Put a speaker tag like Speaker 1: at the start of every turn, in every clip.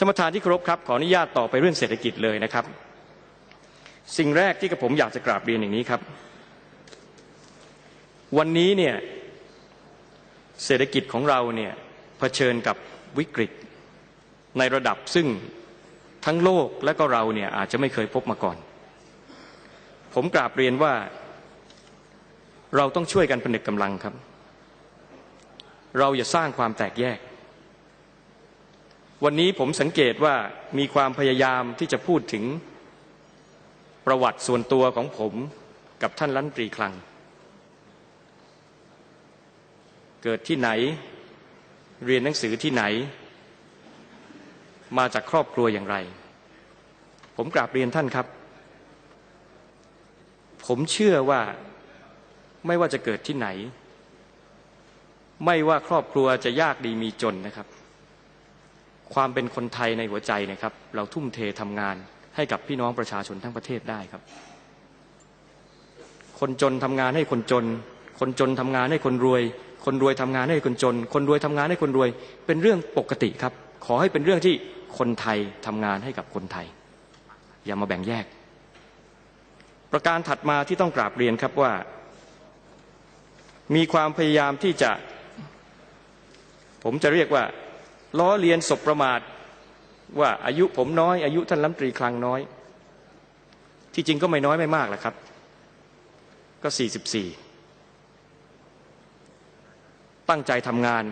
Speaker 1: ท่านประธานที่เคารพครับขออนุญาตต่อไปเรื่องเศรษฐกิจเลยนะครับ สิ่งแรกที่กระผมอยากจะกราบเรียนอย่างนี้ครับ วันนี้เนี่ยเศรษฐกิจของเราเนี่ยเผชิญกับวิกฤตในระดับซึ่งทั้งโลกและก็เราเนี่ยอาจจะไม่เคยพบมาก่อน ผมกราบเรียนว่าเราต้องช่วยกันผนึกกำลังครับ เราอย่าสร้างความแตกแยก วันนี้ผมสังเกตว่ามีความพยายามที่จะพูดถึงประวัติส่วนตัวของผมกับท่านรัฐมนตรีคลัง เกิดที่ไหน เรียนหนังสือที่ไหน มาจากครอบครัวอย่างไร ผมกราบเรียนท่านครับ ผมเชื่อว่าไม่ว่าจะเกิดที่ไหน ไม่ว่าครอบครัวจะยากดีมีจนนะครับ ความเป็นคนไทยในหัวใจนะครับ เราทุ่มเททำงานให้กับพี่น้องประชาชนทั้งประเทศได้ครับ คนจนทำงานให้คนจน คนจนทำงานให้คนรวย คนรวยทำงานให้คนจน คนรวยทำงานให้คนรวย เป็นเรื่องปกติครับ ขอให้เป็นเรื่องที่คนไทยทำงานให้กับคนไทย อย่ามาแบ่งแยก ประการถัดมาที่ต้องกราบเรียนครับว่า มีความพยายามที่จะ ผมจะเรียกว่า ล้อเลียนศพประมาทว่าอายุผมน้อย อายุท่านรัฐมนตรีคลังน้อย ที่จริงก็ไม่น้อยไม่มากแหละครับ ก็สี่สิบสี่ตั้งใจทำงาน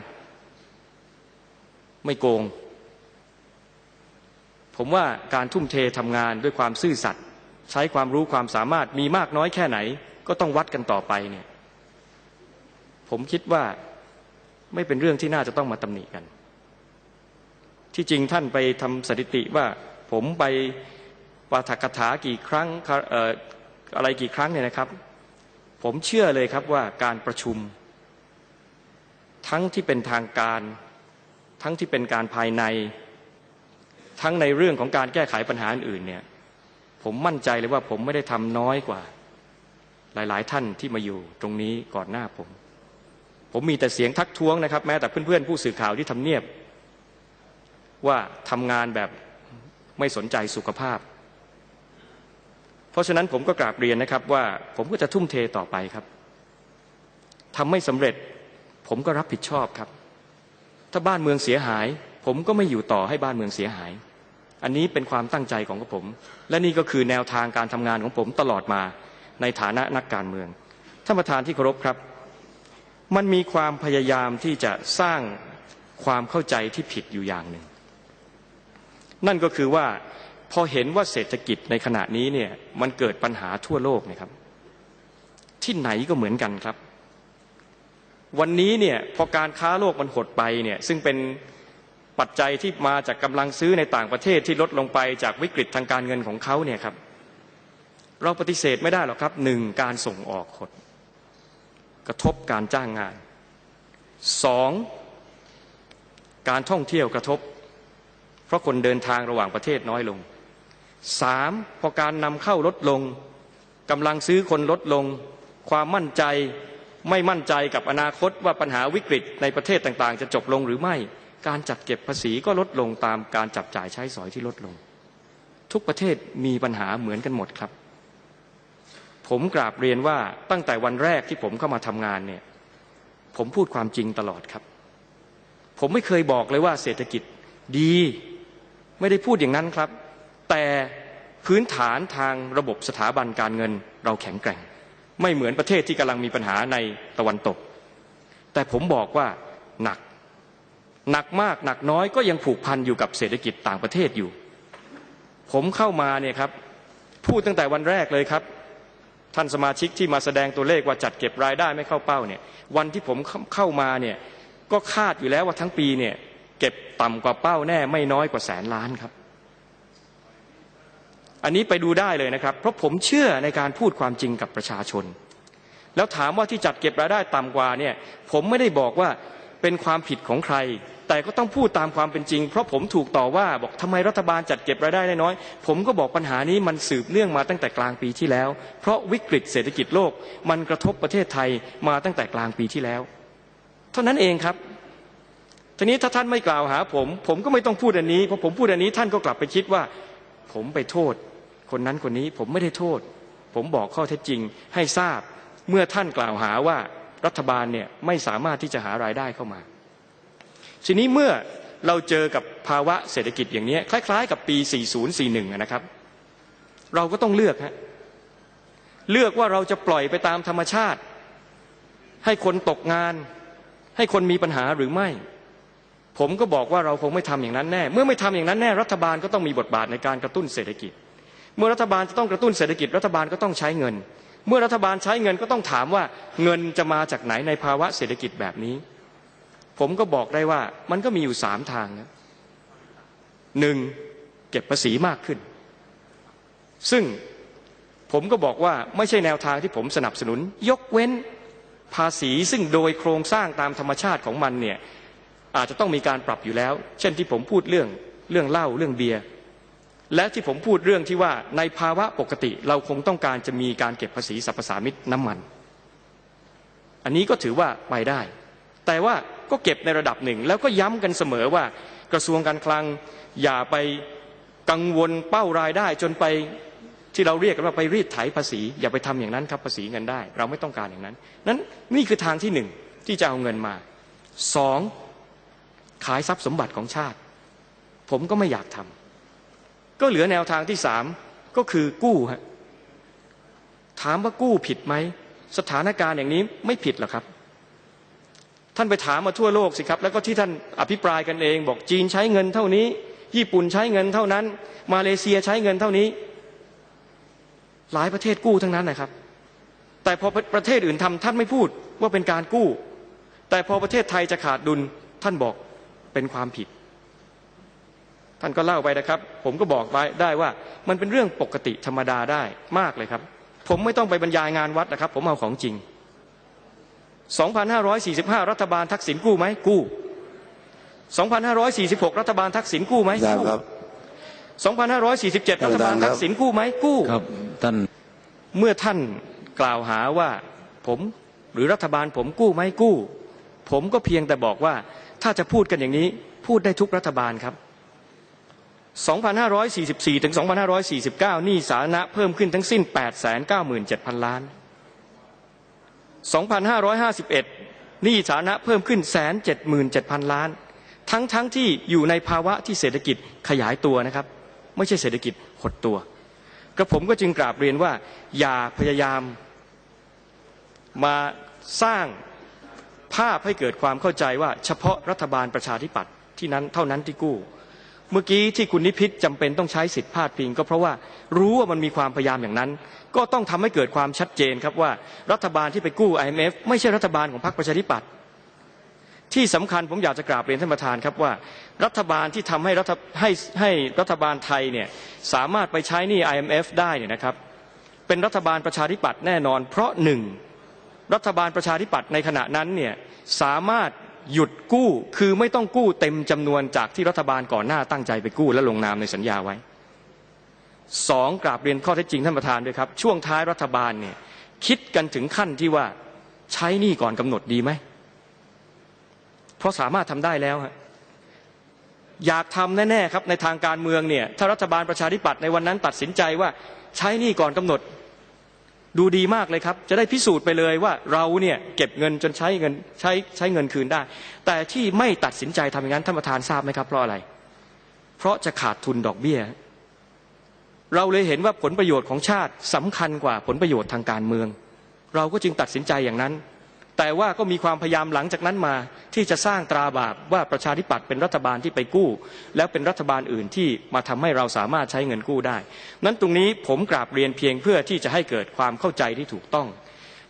Speaker 1: ไม่โกง ผมว่าการทุ่มเททำงานด้วยความซื่อสัตย์ใช้ความรู้ความสามารถมีมากน้อยแค่ไหน ก็ต้องวัดกันต่อไปเนี่ย ผมคิดว่าไม่เป็นเรื่องที่น่าจะต้องมาตำหนิกัน ที่จริงท่านไปทำสถิติว่าผมไปปาฐกถากี่ครั้งอออะไรกี่ครั้งเนี่ยนะครับ ผมเชื่อเลยครับว่าการประชุม ทั้งที่เป็นทางการ ทั้งที่เป็นการภายใน ทั้งในเรื่องของการแก้ไขปัญหาอื่นเนี่ยผมมั่นใจเลยว่าผมไม่ได้ทำน้อยกว่า หลาย ๆ ท่านที่มาอยู่ตรงนี้ก่อนหน้าผม ผมมีแต่เสียงทักท้วงนะครับ แม้แต่เพื่อน ๆ ผู้สื่อข่าวที่ทำเนียบ ว่าทำงานแบบไม่สนใจสุขภาพ เพราะฉะนั้นผมก็กราบเรียนนะครับว่าผมก็จะทุ่มเทต่อไปครับทำไม่สำเร็จผมก็รับผิดชอบครับ ถ้าบ้านเมืองเสียหาย ผมก็ไม่อยู่ต่อให้บ้านเมืองเสียหาย อันนี้เป็นความตั้งใจของผม และนี่ก็คือแนวทางการทำงานของผมตลอดมาในฐานะนักการเมืองท่านประธานที่เคารพครับ มันมีความพยายามที่จะสร้างความเข้าใจที่ผิดอยู่อย่างหนึ่ง นั่นก็คือว่าพอเห็นว่าเศรษฐกิจในขณะนี้เนี่ยมันเกิดปัญหาทั่วโลกนะครับ ที่ไหนก็เหมือนกันครับ วันนี้เนี่ยพอการค้าโลกมันหดไปเนี่ยซึ่งเป็นปัจจัยที่มาจากกำลังซื้อในต่างประเทศที่ลดลงไปจากวิกฤตทางการเงินของเขาเนี่ยครับ เราปฏิเสธไม่ได้หรอกครับหนึ่งการส่งออกหด กระทบการจ้างงานสองการท่องเที่ยวกระทบ เพราะคนเดินทางระหว่างประเทศน้อยลงสามพอการนำเข้าลดลงกำลังซื้อคนลดลง ความมั่นใจไม่มั่นใจกับอนาคตว่าปัญหาวิกฤตในประเทศต่างๆ จะจบลงหรือไม่ การจัดเก็บภาษีก็ลดลงตามการจับจ่ายใช้สอยที่ลดลง ทุกประเทศมีปัญหาเหมือนกันหมดครับ ผมกราบเรียนว่าตั้งแต่วันแรกที่ผมเข้ามาทำงานเนี่ย ผมพูดความจริงตลอดครับ ผมไม่เคยบอกเลยว่าเศรษฐกิจดี ไม่ได้พูดอย่างนั้นครับ แต่พื้นฐานทางระบบสถาบันการเงินเราแข็งแกร่ง ไม่เหมือนประเทศที่กำลังมีปัญหาในตะวันตก แต่ผมบอกว่าหนัก หนักมากหนักน้อยก็ยังผูกพันอยู่กับเศรษฐกิจต่างประเทศอยู่ ผมเข้ามาเนี่ยครับพูดตั้งแต่วันแรกเลยครับ ท่านสมาชิกที่มาแสดงตัวเลขว่าจัดเก็บรายได้ไม่เข้าเป้าเนี่ยวันที่ผมเข้ามาเนี่ยก็คาดอยู่แล้วว่าทั้งปีเนี่ย เก็บต่ำกว่าเป้าแน่ไม่น้อยกว่าแสนล้านครับ อันนี้ไปดูได้เลยนะครับ เพราะผมเชื่อในการพูดความจริงกับประชาชน แล้วถามว่าที่จัดเก็บรายได้ต่ำกว่าเนี่ย ผมไม่ได้บอกว่าเป็นความผิดของใคร แต่ก็ต้องพูดตามความเป็นจริง เพราะผมถูกต่อว่าบอกทำไมรัฐบาลจัดเก็บรายได้น้อย ผมก็บอกปัญหานี้มันสืบเนื่องมาตั้งแต่กลางปีที่แล้ว เพราะวิกฤตเศรษฐกิจโลก มันกระทบประเทศไทยมาตั้งแต่กลางปีที่แล้ว เท่านั้นเองครับ ทีนี้ถ้าท่านไม่กล่าวหาผม ผมก็ไม่ต้องพูดอันนี้เพราะผมพูดอันนี้ท่านก็กลับไปคิดว่า ผมไปโทษ คนนั้นคนนี้ผมไม่ได้โทษ ผมบอกข้อเท็จจริงให้ทราบเมื่อท่านกล่าวหาว่ารัฐบาลเนี่ยไม่สามารถที่จะหารายได้เข้ามา ทีนี้เมื่อเราเจอกับภาวะเศรษฐกิจอย่างนี้คล้าย ๆ กับปี 4041 นะครับ เราก็ต้องเลือกฮะเลือกว่าเราจะปล่อยไปตามธรรมชาติ ให้คนตกงาน ให้คนมีปัญหาหรือไม่ ผมก็บอกว่าเราคงไม่ทำอย่างนั้นแน่ เมื่อไม่ทำอย่างนั้นแน่รัฐบาลก็ต้องมีบทบาทในการกระตุ้นเศรษฐกิจ เมื่อรัฐบาลจะต้องกระตุ้นเศรษฐกิจรัฐบาลก็ต้องใช้เงิน เมื่อรัฐบาลใช้เงินก็ต้องถามว่าเงินจะมาจากไหนในภาวะเศรษฐกิจแบบนี้ ผมก็บอกได้ว่ามันก็มีอยู่สามทางนะหนึ่งเก็บภาษีมากขึ้น ซึ่งผมก็บอกว่าไม่ใช่แนวทางที่ผมสนับสนุน ยกเว้นภาษีซึ่งโดยโครงสร้างตามธรรมชาติของมันเนี่ย อาจจะต้องมีการปรับอยู่แล้ว เช่นที่ผมพูดเรื่องเรื่องเหล้าเรื่องเบียร์และที่ผมพูดเรื่องที่ว่าในภาวะปกติเราคงต้องการจะมีการเก็บภาษีสรรพสามิตน้ำมัน อันนี้ก็ถือว่าไปได้ แต่ว่าก็เก็บในระดับหนึ่ง แล้วก็ย้ำกันเสมอว่ากระทรวงการคลังอย่าไปกังวลเป้ารายได้จนไปที่เราเรียกกันว่าไปรีดไถภาษี อย่าไปทำอย่างนั้นครับภาษีเงินได้ เราไม่ต้องการอย่างนั้น นั้นนี่คือทางที่หนึ่งที่จะเอาเงินมาสอง ขายทรัพย์สมบัติของชาติ ผมก็ไม่อยากทำก็เหลือแนวทางที่สามก็คือกู้ฮะถามว่ากู้ผิดไหม สถานการณ์อย่างนี้ไม่ผิดหรอกครับ ท่านไปถามมาทั่วโลกสิครับ แล้วก็ที่ท่านอภิปรายกันเอง บอกจีนใช้เงินเท่านี้ ญี่ปุ่นใช้เงินเท่านั้น มาเลเซียใช้เงินเท่านี้ หลายประเทศกู้ทั้งนั้นนะครับ แต่พอประเทศอื่นทำท่านไม่พูดว่าเป็นการกู้ แต่พอประเทศไทยจะขาดดุลท่านบอก เป็นความผิด ท่านก็เล่าไปนะครับ ผมก็บอกไปได้ว่า มันเป็นเรื่องปกติธรรมดาได้มากเลยครับ ผมไม่ต้องไปบรรยายงานวัดนะครับ ผมเอาของจริง 2,545 รัฐบาลทักษิณกู้ไหมกู้ 2,546 รัฐบาลทักษิณกู้ไหม
Speaker 2: ได้
Speaker 1: กู้
Speaker 2: ครับ
Speaker 1: 2,547 รัฐบาลทักษิณกู้ไหมกู้
Speaker 2: ครับท่าน
Speaker 1: เมื่อท่านกล่าวหาว่าผมหรือรัฐบาลผมกู้ไหมกู้ ผมก็เพียงแต่บอกว่าถ้าจะพูดกันอย่างนี้พูดได้ทุกรัฐบาลครับ 2,544 ถึง 2,549หนี้สาธารณะเพิ่มขึ้นทั้งสิ้น 897,000 ล้าน 2,551หนี้สาธารณะเพิ่มขึ้น 177,000 ล้าน ทั้งทั้งที่อยู่ในภาวะที่เศรษฐกิจขยายตัวนะครับ ไม่ใช่เศรษฐกิจหดตัวกระผมก็จึงกราบเรียนว่า อย่าพยายามมาสร้าง ภาพให้เกิดความเข้าใจว่าเฉพาะรัฐบาลประชาธิปัตย์ที่นั้นเท่านั้นที่กู้ เมื่อกี้ที่คุณนิพิษจำเป็นต้องใช้สิทธิพาดพิง ก็เพราะว่ารู้ว่ามันมีความพยายามอย่างนั้น ก็ต้องทำให้เกิดความชัดเจนครับว่ารัฐบาลที่ไปกู้ IMF ไม่ใช่รัฐบาลของพรรคประชาธิปัตย์ที่สำคัญผมอยากจะกราบเรียนท่านประธานครับว่า รัฐบาลที่ทำให้รัฐให้ให้รัฐบาลไทยเนี่ยสามารถไปใช้หนี้ IMF ได้เนี่ยนะครับเป็นรัฐบาลประชาธิปัตย์แน่นอน เพราะหนึ่ง รัฐบาลประชาธิปัตย์ในขณะนั้นเนี่ยสามารถหยุดกู้คือไม่ต้องกู้เต็มจำนวนจากที่รัฐบาลก่อนหน้าตั้งใจไปกู้และลงนามในสัญญาไว้สองกราบเรียนข้อเท็จจริงท่านประธานด้วยครับ ช่วงท้ายรัฐบาลเนี่ยคิดกันถึงขั้นที่ว่าใช้หนี้ก่อนกำหนดดีไหม เพราะสามารถทำได้แล้วฮะอยากทำแน่ๆครับในทางการเมืองเนี่ยถ้ารัฐบาลประชาธิปัตย์ในวันนั้นตัดสินใจว่าใช้หนี้ก่อนกำหนด ดูดีมากเลยครับ จะได้พิสูจน์ไปเลยว่าเราเนี่ยเก็บเงินจนใช้เงินใช้ใช้เงินคืนได้ แต่ที่ไม่ตัดสินใจทำอย่างนั้นท่านประธานทราบไหมครับเพราะอะไร เพราะจะขาดทุนดอกเบี้ย เราเลยเห็นว่าผลประโยชน์ของชาติสำคัญกว่าผลประโยชน์ทางการเมือง เราก็จึงตัดสินใจอย่างนั้น แต่ว่าก็มีความพยายามหลังจากนั้นมาที่จะสร้างตราบาปว่าประชาธิปัตย์เป็นรัฐบาลที่ไปกู้ แล้วเป็นรัฐบาลอื่นที่มาทำให้เราสามารถใช้เงินกู้ได้ นั้นตรงนี้ผมกราบเรียนเพียงเพื่อที่จะให้เกิดความเข้าใจที่ถูกต้อง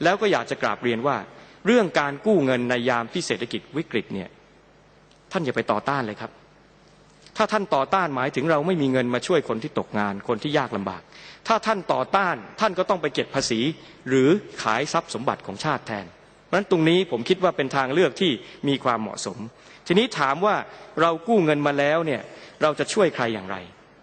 Speaker 1: แล้วก็อยากจะกราบเรียนว่า เรื่องการกู้เงินในยามที่เศรษฐกิจวิกฤตเนี่ยท่านอย่าไปต่อต้านเลยครับ ถ้าท่านต่อต้านหมายถึงเราไม่มีเงินมาช่วยคนที่ตกงานคนที่ยากลำบาก ถ้าท่านต่อต้านท่านก็ต้องไปเก็บภาษี หรือขายทรัพย์สมบัติของชาติแทน เพราะฉะนั้นตรงนี้ผมคิดว่าเป็นทางเลือกที่มีความเหมาะสม ทีนี้ถามว่าเรากู้เงินมาแล้วเนี่ยเราจะช่วยใครอย่างไร